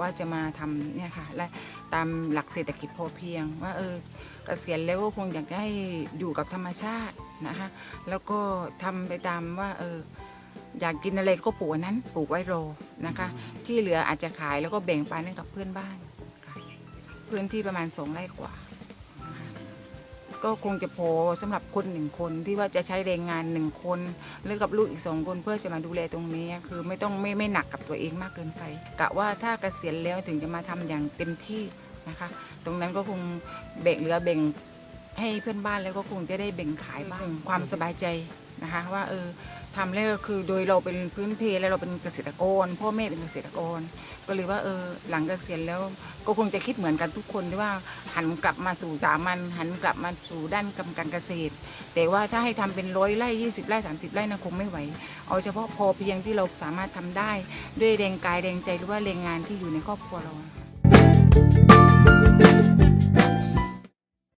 ว่าจะมาทำเนี่ยค่ะและตามหลักเศรษฐกิจพอเพียง ว่าเออเกษียณแล้วก็คงอยากจะให้อยู่กับธรรมชาตินะคะแล้วก็ทำไปตามว่าเอออยากกินอะไรก็ปลูกนั้นปลูกไว้รอนะคะ ที่เหลืออาจจะขายแล้วก็แบ่งปันให้กับเพื่อนบ้านค่ะพื้นที่ประมาณสองไร่กว่า ก็คงจะพอสำหรับคนหนึ่งคนที่ว่าจะใช้แรงงานหนึ่งคนหรือกับลูกอีกสองคนเพื่อจะมาดูแลตรงนี้ คือไม่ต้องไม่ไม่หนักกับตัวเองมากเกินไปกะว่าถ้าเกษียณแล้วถึงจะมาทำอย่างเต็มที่นะคะ ตรงนั้นก็คงแบ่งเหลือแบ่งให้เพื่อนบ้านแล้วก็คงจะได้แบ่งขายบ้างความสบายใจนะคะ ว่าเออ ทำแล้วก็คือโดยเราเป็นพื้นเพแล้วเราเป็นเกษตรกร พ่อแม่เป็นเกษตรกร ก็เลยว่าเออหลังเกษียณแล้วก็คงจะคิดเหมือนกันทุกคนที่ว่าหันกลับมาสู่สามัญหันกลับมาสู่ด้านกำการเกษตร แต่ว่าถ้าให้ทำเป็นร้อยไร่ยี่สิบไร่สามสิบไร่นะคงไม่ไหว เอาเฉพาะพอเพียงที่เราสามารถทำได้ ด้วยแรงกายแรงใจหรือว่าแรงงานที่อยู่ในครอบครัวเรา